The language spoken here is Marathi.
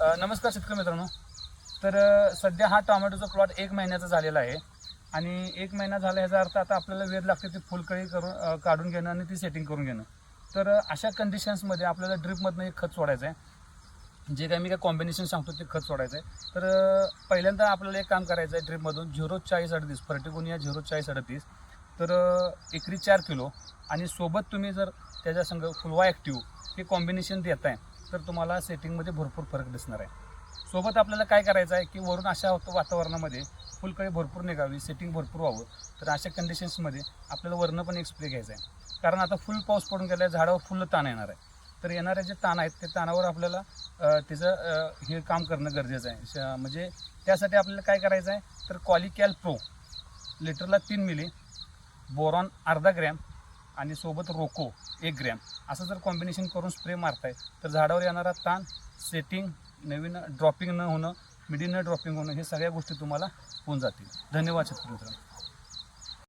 नमस्कार शेतकरी मित्रांनो. तर सध्या हा टोमॅटोचा प्लॉट एक महिन्याचा झालेला आहे. आणि एक महिना झाला ह्याचा अर्थ आता आपल्याला वेळ लागते ती फुलकळी करून काढून घेणं आणि ती सेटिंग करून घेणं. तर अशा कंडिशन्समध्ये आपल्याला ड्रिपमधनं एक खत सोडायचं आहे जे काही मी काय कॉम्बिनेशन सांगतो ते खत सोडायचं आहे तर पहिल्यांदा आपल्याला एक काम करायचं आहे ड्रिपमधून झिरो चाळीस अडतीस फर्टिगोनिया झिरो चाळीस अडतीस. तर एकरी चार किलो. आणि सोबत तुम्ही जर त्याच्या संग फुलवा ॲक्टिव्ह हे कॉम्बिनेशन देत आहे तर तुम्हाला सेटिंगमध्ये भरपूर फरक दिसणार आहे. सोबत आपल्याला काय करायचं आहे की वरून अशा वातावरणामध्ये फुलकळी भरपूर निघावी सेटिंग भरपूर व्हावं. तर अशा कंडिशन्समध्ये आपल्याला वरनं पण एक स्प्रे घ्यायचा आहे. कारण आता फुल पाऊस पडून गेला झाडावर फुल ताण येणार आहे. तर येणारे जे ताण आहेत ते ताणावर आपल्याला त्याचं हे काम करणं गरजेचं आहे. श- म्हणजे त्यासाठी आपल्याला काय करायचं आहे? तर क्वालिकॅल प्रो लिटरला तीन मिली बोरॉन अर्धा ग्रॅम आणि सोबत रोको एक ग्रॅम. असं जर कॉम्बिनेशन करून स्प्रे मारताय तर झाडावर येणारा ताण सेटिंग नवीन ड्रॉपिंग न होणं मिडी न ड्रॉपिंग होणं हे सगळ्या गोष्टी तुम्हाला होऊन जातील. धन्यवाद शेतकरी मित्रांनो.